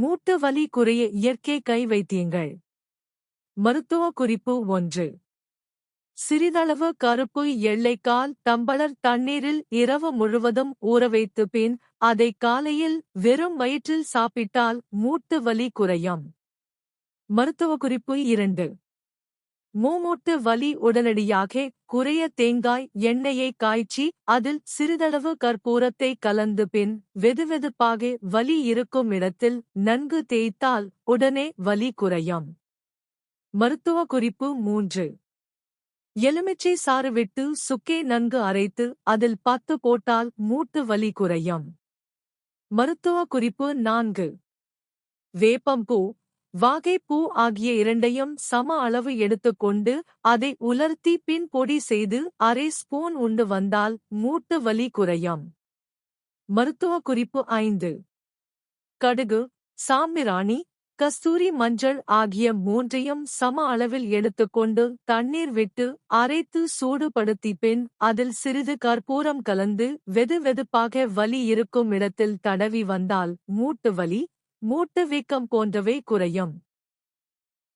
மூட்டு வலி குறைய இயற்கை கை வைத்தியங்கள். மருத்துவ குறிப்பு ஒன்று. சிறிதளவு கருப்பு எள்ளைக்கால் தம்பளர் தண்ணீரில் இரவு முழுவதும் ஊறவைத்து பின் அதை காலையில் வெறும் வயிற்றில் சாப்பிட்டால் மூட்டு வலி குறையும். மருத்துவ குறிப்பு இரண்டு. மூமூட்டு வலி உடனடியாக குறைய தேங்காய் எண்ணெயை காய்ச்சி அதில் சிறிதளவு கற்பூரத்தை கலந்து பின் வெதுவெதுப்பாக வலி இருக்கும் இடத்தில் நன்கு தேய்த்தால் உடனே வலி குறையும். மருத்துவ குறிப்பு மூன்று. எலுமிச்சை சாறு விட்டு சுக்கே நன்கு அரைத்து அதில் பத்து போட்டால் மூட்டு வலி குறையும். மருத்துவ குறிப்பு நான்கு. வேப்பம்பூ வாகைப்பூ ஆகிய இரண்டையும் சம அளவு எடுத்துக்கொண்டு அதை உலர்த்தி பின் பொடி செய்து அரை ஸ்பூன் உண்டு வந்தால் மூட்டு வலி குறையும். மருத்துவ குறிப்பு ஐந்து. கடுகு சாம்பிராணி கஸ்தூரி மஞ்சள் ஆகிய மூன்றையும் சம அளவில் எடுத்துக்கொண்டு தண்ணீர் விட்டு அரைத்து சூடுபடுத்தி பின் அதில் சிறிது கற்பூரம் கலந்து வெது வெதுப்பாக வலி இருக்கும் இடத்தில் தடவி வந்தால் மூட்டு வலி மூட்டு வீக்கம் போன்றவை குறையும்.